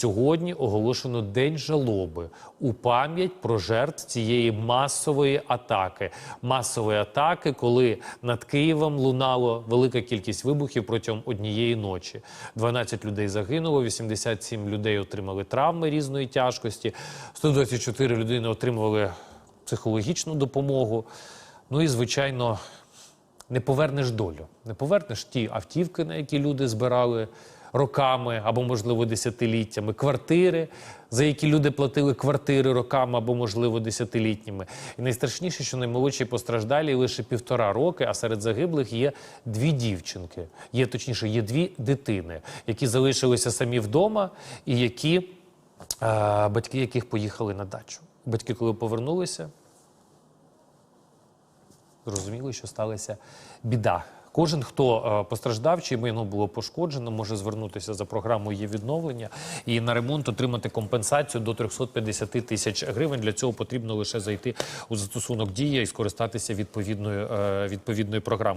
Сьогодні оголошено день жалоби у пам'ять про жертв цієї масової атаки. Масової атаки, коли над Києвом лунало велика кількість вибухів протягом однієї ночі. 12 людей загинуло, 87 людей отримали травми різної тяжкості, 124 людини отримували психологічну допомогу. Ну і звичайно, не повернеш долю, не повернеш ті автівки, на які люди збирали роками або, можливо, десятиліттями, квартири, за які люди платили квартири роками або, можливо, десятилітніми. І найстрашніше, що наймолодші постраждалі лише півтора роки, а серед загиблих є дві дівчинки. Є точніше, є дві дитини, які залишилися самі вдома, і які е, батьки яких поїхали на дачу. Батьки, коли повернулися, зрозуміли, що сталася біда. Кожен, хто е, постраждав, чи майно було пошкоджено, може звернутися за програмою є відновлення і на ремонт отримати компенсацію до 350 тисяч гривень. Для цього потрібно лише зайти у застосунок дія і скористатися відповідною, е, відповідною програмою.